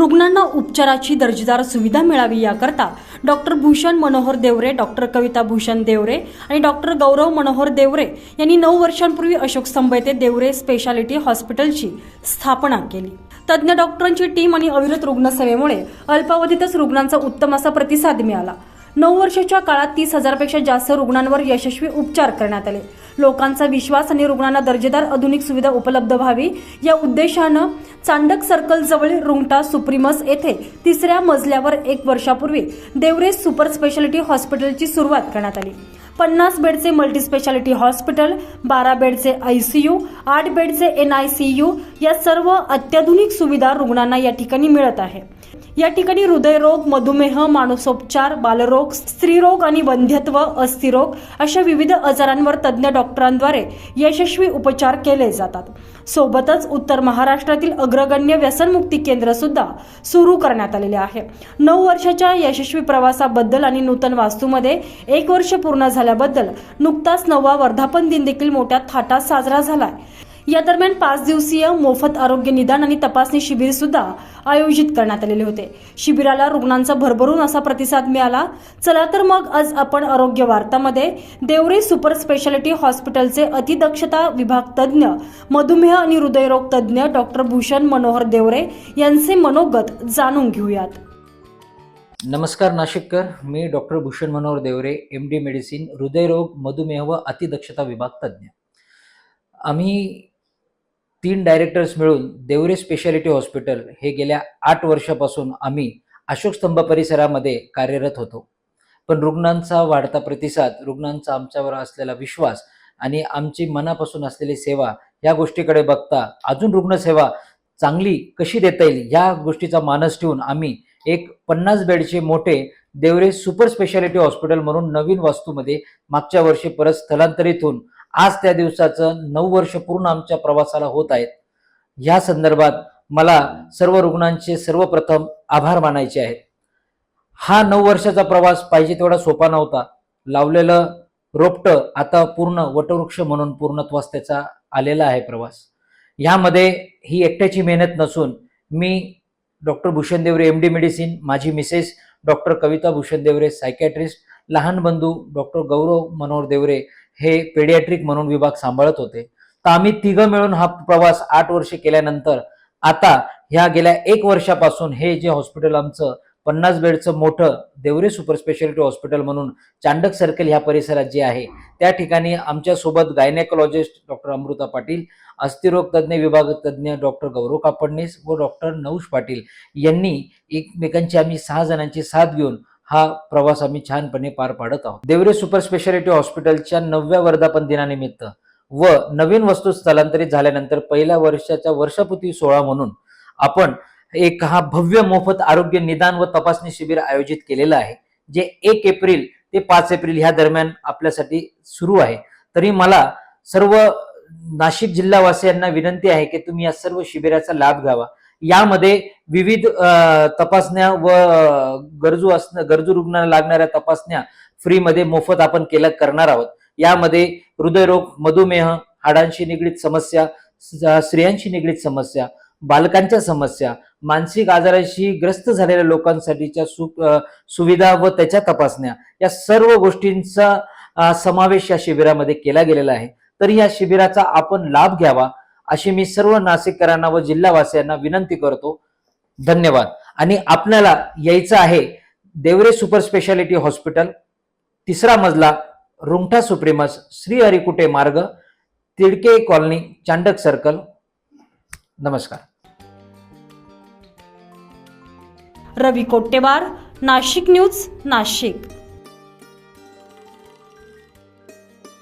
रुग्णांना उपचाराची दर्जेदार सुविधा मिळावी याकरता डॉक्टर भूषण मनोहर देवरे डॉक्टर कविता भूषण देवरे आणि डॉक्टर गौरव मनोहर देवरे यांनी नऊ वर्षांपूर्वी अशोक स्तंभ येथे देवरे स्पेशालिटी हॉस्पिटलची स्थापना केली. तज्ज्ञ डॉक्टरांची टीम आणि अविरत रुग्णसेवेमुळे अल्पावधीतच रुग्णांचा उत्तम असा प्रतिसाद मिळाला. नऊ वर्षाच्या काळात तीस हजारपेक्षा जास्त रुग्णांवर यशस्वी उपचार करण्यात आले. लोकांचा विश्वास आणि रुग्णांना दर्जेदार आधुनिक सुविधा उपलब्ध व्हावी. या उद्देशानं चांडक सर्कल जवळ रुंगटा सुप्रीमस येथे तिसऱ्या मजल्यावर एक वर्षापूर्वी देवरे सुपर स्पेशालिटी हॉस्पिटलची सुरुवात करण्यात आली. पन्नास बेडचे मल्टी स्पेशालिटी हॉस्पिटल बारा बेडचे आयसीयू आठ बेडचे एन आय सी यू या सर्व अत्याधुनिक सुविधा रुग्णांना या ठिकाणी मिळत आहे. या ठिकाणी हृदयरोग मधुमेह मानसोपचार बालरोग स्त्रीरोग आणि वंध्यत्व अस्थिरोग अशा विविध आजारांवर तज्ज्ञ डॉक्टरांद्वारे यशस्वी उपचार केले जातात. सोबतच उत्तर महाराष्ट्रातील अग्रगण्य व्यसनमुक्ती केंद्र सुद्धा सुरू करण्यात आलेले आहे. नऊ वर्षाच्या यशस्वी प्रवासाबद्दल आणि नूतन वास्तूमध्ये एक वर्ष पूर्ण झाल्याबद्दल नुकताच नववा वर्धापन दिन देखील मोठ्या थाटात साजरा झालाय. या दरम्यान पाच दिवसीय मोफत आरोग्य निदान आणि तपासणी शिबिर सुद्धा आयोजित करण्यात आलेले होते. शिबिराला रुग्णांचा भरभरून असा प्रतिसाद मिळाला चला तर मग आज आपण आरोग्य वार्तामध्ये देवरे सुपर स्पेशालिटी हॉस्पिटलचे अतिदक्षता विभाग तज्ज्ञ मधुमेह आणि हृदयरोग तज्ज्ञ डॉक्टर भूषण मनोहर देवरे यांचे मनोगत जाणून घेऊयात. नमस्कार नाशिककर. मी doctor Bhushan Manohar Deore M D medicine हृदयरोग मधुमेह व अतिदक्षता विभाग तज्ज्ञ. आम्ही तीन डायरेक्टर्स मिळून देवरे स्पेशालिटी हॉस्पिटल हे गेल्या आठ वर्षापासून आम्ही अशोकस्तंभ परिसरामध्ये कार्यरत होतो. पण रुग्णांचा वाढता प्रतिसाद रुग्णांचा आमच्यावर असलेला विश्वास आणि आमची मनापासून असलेली सेवा या गोष्टीकडे बघता अजून रुग्णसेवा चांगली कशी देता येईल या गोष्टीचा मानस ठेवून आम्ही एक पन्नास बेडचे मोठे देवरे सुपर स्पेशालिटी हॉस्पिटल म्हणून नवीन वास्तूमध्ये मागच्या वर्षी परत स्थलांतरित होऊन आज त्या दिवसाचं नऊ वर्ष पूर्ण आमच्या प्रवासाला होत आहेत. ह्या संदर्भात मला सर्व रुग्णांचे सर्वप्रथम आभार मानायचे आहेत. हा नऊ वर्षाचा प्रवास पाहिजे तेवढा सोपा नव्हता. लावलेलं रोपटं आता पूर्ण वटवृक्ष म्हणून पूर्णत्वास त्याचा आलेला आहे प्रवास. ह्यामध्ये ही एकट्याची मेहनत नसून मी doctor Bhushan Devare M D medicine माझी Mrs doctor Kavita Bhushan Devare psychiatrist लहान बंधू डॉक्टर गौरव मनोहर देवरे हे पेडियाट्रिक म्हणून विभाग सांभाळत होते. तर आम्ही तिघं मिळून हा प्रवास आठ वर्षे केल्यानंतर आता ह्या गेल्या एक वर्षापासून हे जे हॉस्पिटल आमचं पन्नास बेडचं मोठं देवरे सुपर स्पेशालिटी हॉस्पिटल म्हणून चांडक सर्कल ह्या परिसरात जे आहे त्या ठिकाणी आमच्यासोबत गायनेकोलॉजिस्ट डॉक्टर अमृता पाटील अस्थिरोग तज्ज्ञ विभाग तज्ज्ञ डॉक्टर गौरव कापडणीस व डॉक्टर नौश पाटील यांनी एकमेकांची आम्ही सहा जणांची साथ घेऊन हा प्रवास आम्ही छानपणे पार पाडत आहोत. देवरे सुपर स्पेशालिटी हॉस्पिटलच्या नवव्या वर्धापन दिनानिमित्त व नवीन वस्तू स्थलांतरित झाल्यानंतर पहिल्या वर्षाच्या वर्षापूर्ती सोहळा म्हणून आपण एक हा भव्य मोफत आरोग्य निदान व तपासणी शिबिर आयोजित केलेलं आहे जे एक एप्रिल ते पाच एप्रिल ह्या दरम्यान आपल्यासाठी सुरू आहे. तरी मला सर्व नाशिक जिल्हावासियांना विनंती आहे की तुम्ही या सर्व शिबिराचा लाभ घ्यावा. यामध्ये विविध तपासण्या व गरजू असणं गरजू रुग्णांना लागणाऱ्या तपासण्या फ्रीमध्ये मोफत आपण केल्या करणार आहोत. यामध्ये हृदयरोग मधुमेह हाडांशी निगडीत समस्या स्त्रियांशी निगडीत समस्या बालकांच्या समस्या मानसिक आजाराशी ग्रस्त झालेल्या लोकांसाठीच्या सु सुविधा व त्याच्या तपासण्या या सर्व गोष्टींचा समावेश या शिबिरामध्ये केला गेलेला आहे. तरी या शिबिराचा आपण लाभ घ्यावा. अशी मी सर्व नाशिककरांना व जिल्हावासियांना विनंती करतो. धन्यवाद. आणि आपल्याला यायचं आहे देवरे सुपर स्पेशालिटी हॉस्पिटल तिसरा मजला रुंगठा सुप्रीमस श्री हरिकुटे मार्ग तिडके कॉलनी चांडक सर्कल. नमस्कार. रवी कोट्टेवार नाशिक न्यूज नाशिक.